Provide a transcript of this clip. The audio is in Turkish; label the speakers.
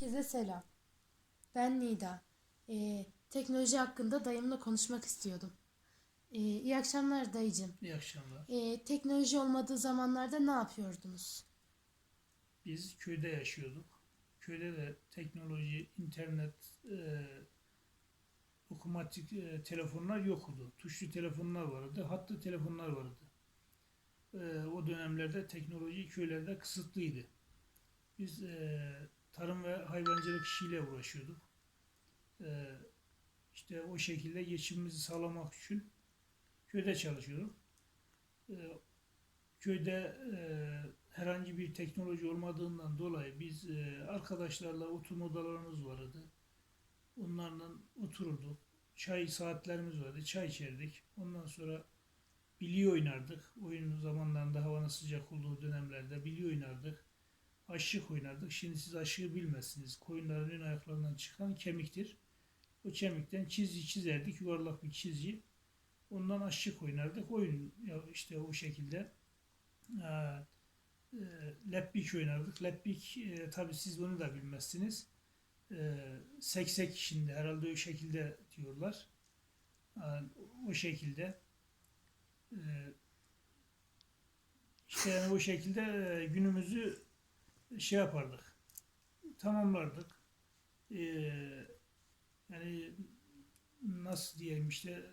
Speaker 1: Herkese selam. Ben Nida. Ee, teknoloji hakkında dayımla konuşmak istiyordum. Ee, iyi akşamlar dayıcım.
Speaker 2: İyi akşamlar.
Speaker 1: Ee, teknoloji olmadığı zamanlarda ne yapıyordunuz?
Speaker 2: Biz köyde yaşıyorduk. Köyde de teknoloji, internet, e, okumatik e, telefonlar yoktu. Tuşlu telefonlar vardı, hattı telefonlar vardı. E, o dönemlerde teknoloji köylerde kısıtlıydı. Biz e, tarım ve hayvancılık işiyle uğraşıyorduk. E, işte o şekilde geçimimizi sağlamak için köyde çalışıyorduk. E, köyde e, herhangi bir teknoloji olmadığından dolayı biz e, arkadaşlarla oturma odalarımız vardı. Onlarla otururduk. Çay saatlerimiz vardı. Çay içerdik. Ondan sonra bilye oynardık. Oyun zamanlarında havanın sıcak olduğu dönemlerde bilye oynardık. Aşık oynardık. Şimdi siz aşığı bilmezsiniz. Koyunların ön ayaklarından çıkan kemiktir. O kemikten çizgi çizerdik. Yuvarlak bir çizgi. Ondan aşık oynardık. Oyun işte o şekilde e, e, Leppik oynardık. Leppik e, tabi siz onu da bilmezsiniz. E, seksek şimdi herhalde o şekilde diyorlar. E, o şekilde e, işte yani o şekilde e, günümüzü şey yapardık. Tamamlardık. E, yani nasıl diyeyim işte